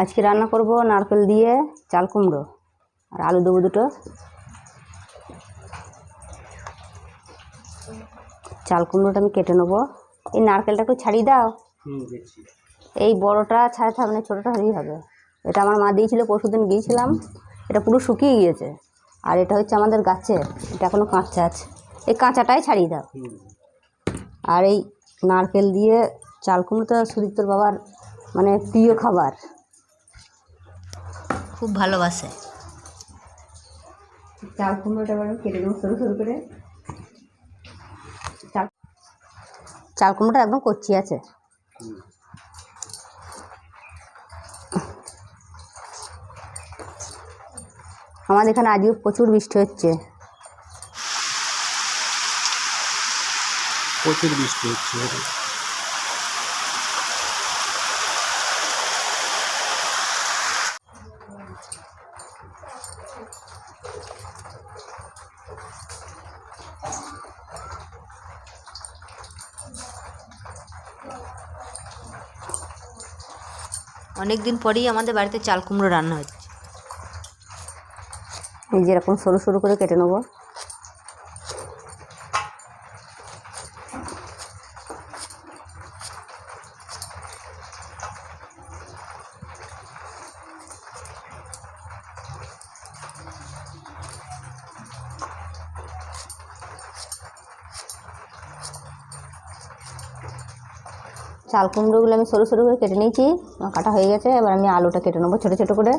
আজকে রান্না করব নারকেল দিয়ে চাল কুমড়ো আর আলু দেবো দুটো। চাল কুমড়োটা আমি কেটে নেব। এই নারকেলটা একটু ছাড়িয়ে দাও। এই বড়টা ছাড়াতে হবে না ছোটোটা হলেই হবে। এটা আমার মা দিয়েছিল পরশুদিন গিয়েছিলাম। এটা পুরো শুকিয়ে গিয়েছে। আর এটা হচ্ছে আমাদের গাছে এটা এখনও কাঁচা আছে। এই কাঁচাটাই ছাড়িয়ে দাও। আর এই নারকেল দিয়ে চাল কুমড়ো তো সুদীপ্তর বাবার মানে প্রিয় খাবার। খুব ভালোবাসে। চাল কুমড়োটা এবার কেটে দেবো সরু সরু করে। চাল চাল কুমড়োটা একদম কচি আছে। আমাদের এখানে আজও প্রচুর বৃষ্টি হচ্ছে। প্রচুর বৃষ্টি হচ্ছে। অনেক দিন পরেই আমাদের বাড়িতে চাল কুমড়ো রান্না হচ্ছে। এই যেরকম সরু সরু করে কেটে নেব। চাল কুমড়োগুলো আমি সরু সরু করে কেটে নিয়েছি, কাটা হয়ে গেছে, এবার আমি আলুটা কেটে নেব ছোটো ছোটো করে।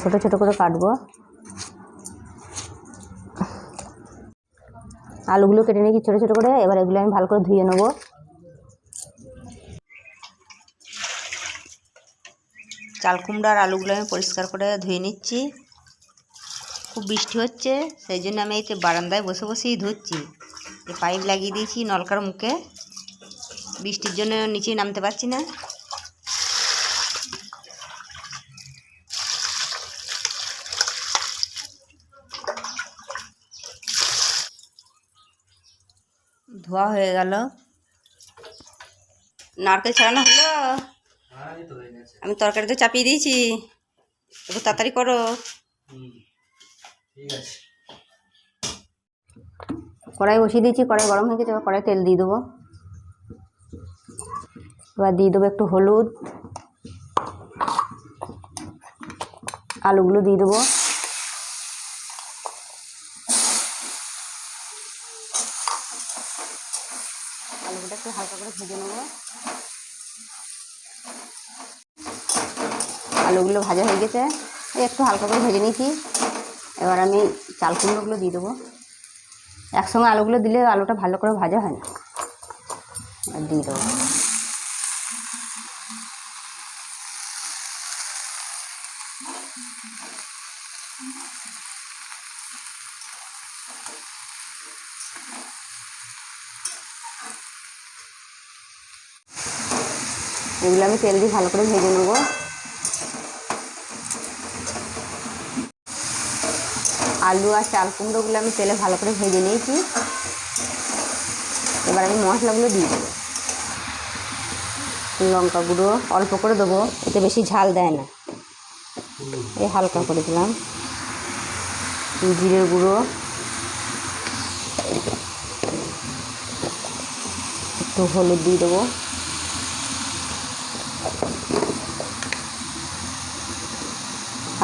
ছোট ছোট করে কাটবো। আলুগুলো কেটে নিয়েছি ছোটো ছোটো করে, এবার এগুলো আমি ভালো করে ধুয়ে নেব। চাল কুমড়ো আর আলুগুলো আমি পরিষ্কার করে ধুয়ে নিচ্ছি। খুব বৃষ্টি হচ্ছে, সেই জন্য আমি এই বারান্দায় বসে বসেই ধুচ্ছি। এই পাইপ লাগিয়ে দিয়েছি নলকার মুখে। বৃষ্টির জন্য নিচে নামতে পারছি না। ধোয়া হয়ে গেল। নারকেল ছাড়ানো হলো? আমি তরকারিতে চাপিয়ে দিয়েছি। একটু তাড়াতাড়ি করো। হুম কড়াই বসিয়ে দিয়েছি কড়াই গরম হয়ে গেছে এবার কড়াই তেল দিয়ে দেবো। এবার দিয়ে দেবো একটু হলুদ। আলুগুলো দিয়ে দেবো। আলুগুলো একটু হালকা করে ভেজে নেব। আলুগুলো ভাজা হয়ে গেছে। একটু হালকা করে ভেজে নিয়েছি। এবার আমি চাল কুমড়োগুলো দিয়ে দেবো। একসঙ্গে আলুগুলো দিলে আলুটা ভালো করে ভাজা হয় না। আর দিয়ে দেবো। এগুলো আমি তেল দিয়ে ভালো করে ভেজে নেব। আলু আর চাল কুমড়োগুলো আমি তেলে ভালো করে ভেজে নিয়েছি। এবার আমি মশলাগুলো দিয়ে দেবো। লঙ্কা গুঁড়ো অল্প করে দেবো, এতে বেশি ঝাল দেয় না। এই হালকা করে দিলাম। জিরের গুঁড়ো। একটু হলুদ দিয়ে দেবো।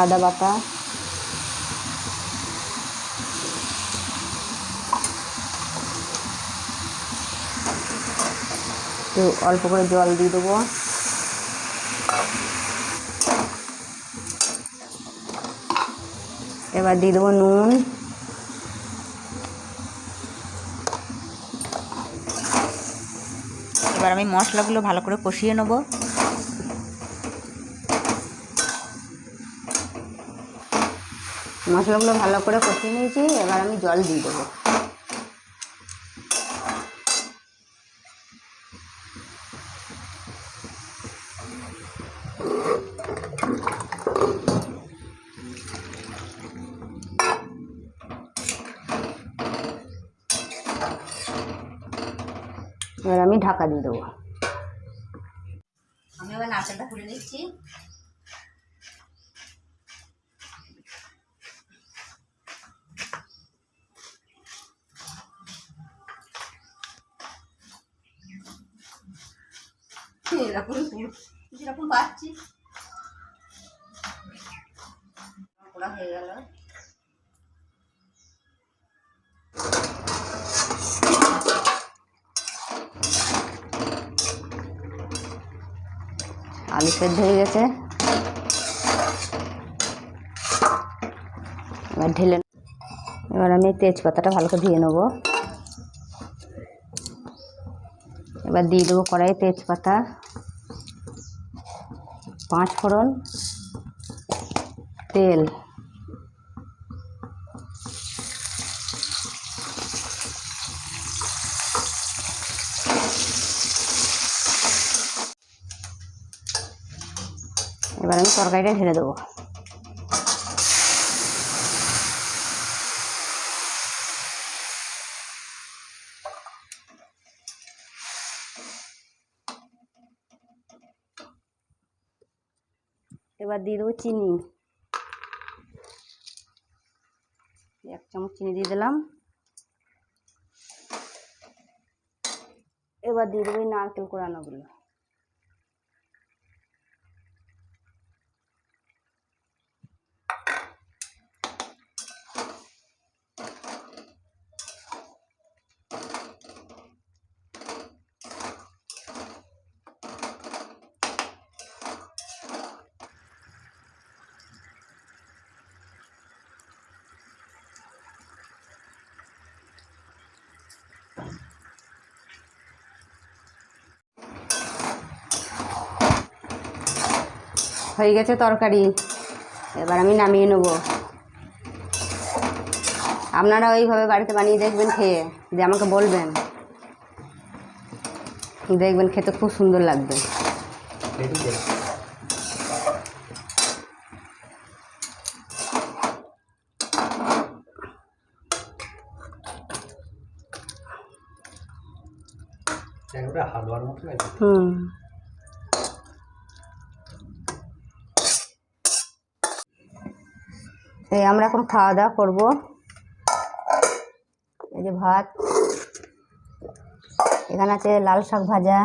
আদা বাটা। একটু অল্প করে জল দিয়ে দেবো। এবার দিয়ে দেবো নুন। এবার আমি মশলাগুলো ভালো করে কষিয়ে নেব। মশলাগুলো ভালো করে কষিয়ে নিয়েছি এবার আমি জল দিয়ে দেবো। এবার আমি ঢাকা দিয়ে দেবো। আমি এবার নারকেলটা খুলে নিচ্ছি। এরকম আলু সেদ্ধ হয়ে গেছে। এবার ঢেলে এবার আমি তেজপাতাটা ভালো করে ধুয়ে নেব। এবার দিয়ে দেবো কড়াইয়ে তেজপাতা। পাঁচ ফোড়ন তেল। এবার আমি তরকারিটা ঢেলে দেবো। এবার দিয়ে দেবো চিনি। এক চামচ চিনি দিয়ে দিলাম। এবার দিয়ে দেবো নারকেল কোড়ানোগুলো হয়ে গেছে তরকারি। এবার আমি নামিয়ে নেব। আপনারা ওইভাবে বাড়িতে বানিয়ে দেখবেন খেয়ে যে আমাকে বলবেন। দেখবেন খেতে খুব সুন্দর লাগবে। হুম। এই আমরা এখন খাওয়া দাওয়া করব। এই যে ভাত। এখানে আছে লাল শাক ভাজা।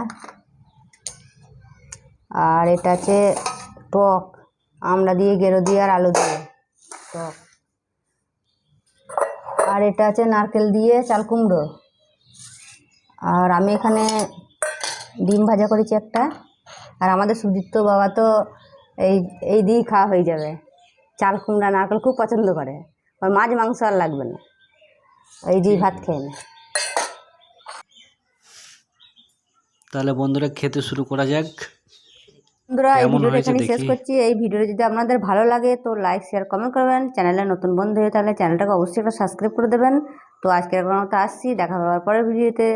আর এটা আছে টক। আমরা দিয়ে গেরো দিয়ে আর আলু দিয়ে। টক। আর এটা আছে নারকেল দিয়ে চাল কুমড়ো। আর আমি এখানে ডিম ভাজা করেছি একটা। আর আমাদের সুদীপ্ত বাবা তো এই এই দিয়েই খাওয়া হয়ে যাবে। চাল কুমড়া নারকেল খুব পছন্দ করে। আর মাছ মাংস আর লাগবে না। এই দিয়ে ভাত খেয়ে নেয় তাহলে বন্ধুরা খেতে শুরু করা যাক। বন্ধুরা এই ভিডিওটা এখানে শেষ করছি। এই ভিডিওটা যদি আপনাদের ভালো লাগে তো লাইক শেয়ার কমেন্ট করবেন। চ্যানেলে নতুন বন্ধু হয়ে তাহলে চ্যানেলটাকে অবশ্যই একটা সাবস্ক্রাইব করে দেবেন। তো আজকের মতো আসছি। দেখা হওয়ার পরের ভিডিওতে।